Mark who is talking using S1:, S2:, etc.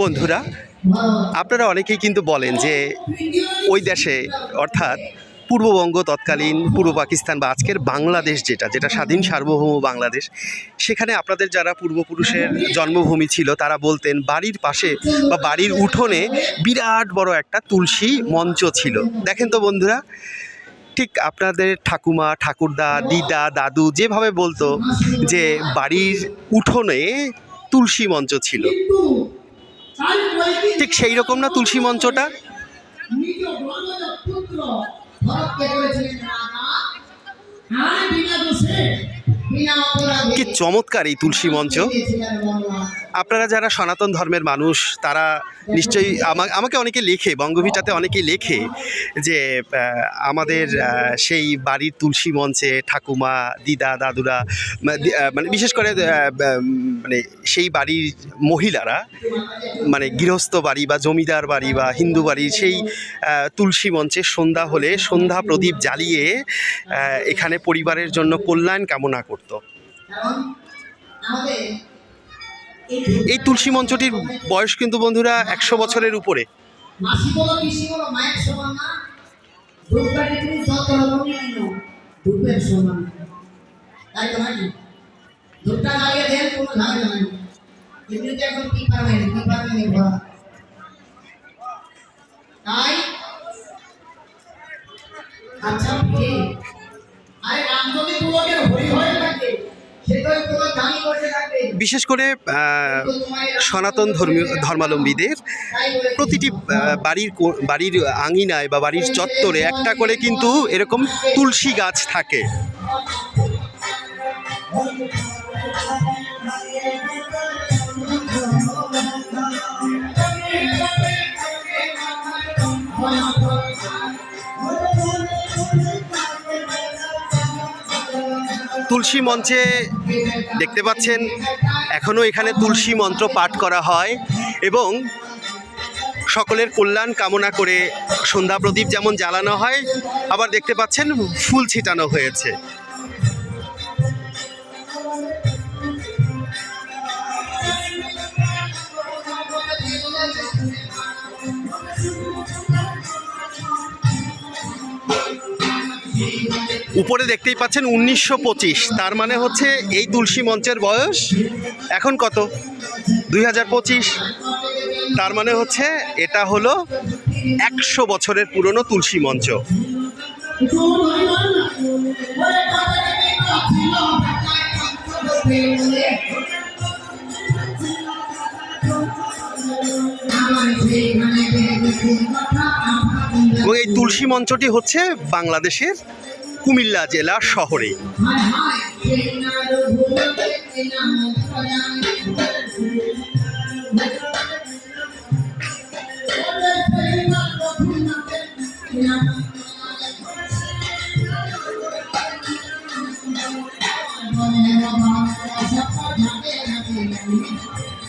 S1: বন্ধুরা, আপনারা অনেকেই কিন্তু বলেন যে ওই দেশে, অর্থাৎ পূর্ববঙ্গ তৎকালীন পূর্ব পাকিস্তান বা আজকের বাংলাদেশ যেটা যেটা স্বাধীন সার্বভৌম বাংলাদেশ, সেখানে আপনাদের যারা পূর্বপুরুষের জন্মভূমি ছিল, তারা বলতেন বাড়ির পাশে বা বাড়ির উঠোনে বিরাট বড় একটা তুলসী মঞ্চ ছিল। দেখেন তো বন্ধুরা, ঠিক আপনাদের ঠাকুমা, ঠাকুরদা, দিদা, দাদু যেভাবে বলতো যে বাড়ির উঠোনে তুলসী মঞ্চ ছিল ঠিক সেই রকম না তুলসী মঞ্চটা কি চমৎকার এই তুলসী মঞ্চ। আপনারা যারা সনাতন ধর্মের মানুষ, তারা নিশ্চয়ই আমা- আমাকে অনেকে লেখে বঙ্গভিটাতে অনেকে লেখে যে আমাদের সেই বাড়ির তুলসী মঞ্চে ঠাকুমা, দিদা, দাদুরা মানে বিশেষ করে মানে সেই বাড়ির মহিলারা মানে গৃহস্থ বাড়ি বা জমিদার বাড়ি বা হিন্দু বাড়ির সেই তুলসী মঞ্চে সন্ধ্যা হলে সন্ধ্যা প্রদীপ জ্বালিয়ে এখানে পরিবারের জন্য কল্যাণ কামনা করত।
S2: এই
S1: তুলসী মঞ্চটির বয়স কিন্তু বন্ধুরা একশো বছরের উপরে।
S2: না। তাই তো আচ্ছা আরে রাম যদি তোমাকে হরি হয়ে থাকে সেটাই তোমার দামি করতে থাকবে
S1: বিশেষ করে সনাতন ধর্মীয় ধর্মাবলম্বীদের প্রতিটি বাড়ির বাড়ির আঙিনায় বা বাড়ির চত্বরে একটা করে কিন্তু এরকম তুলসী গাছ থাকে। তুলসী মঞ্চে দেখতে পাচ্ছেন, এখনও এখানে তুলসী মন্ত্র পাঠ করা হয় এবং সকলের কল্যাণ কামনা করে সন্ধ্যা প্রদীপ যেমন জ্বালানো হয়, আবার দেখতে পাচ্ছেন ফুল ছিটানো হয়েছে। উপরে দেখতেই পাচ্ছেন উনিশশো পঁচিশ। তার মানে হচ্ছে এই তুলসী মঞ্চের বয়স এখন কত? দুই হাজার পঁচিশ। তার মানে হচ্ছে এটা হলো একশো বছরের পুরনো তুলসী মঞ্চ। এবং এই তুলসী মঞ্চটি হচ্ছে বাংলাদেশের কুমিল্লা জেলা শহরে
S2: Thank you.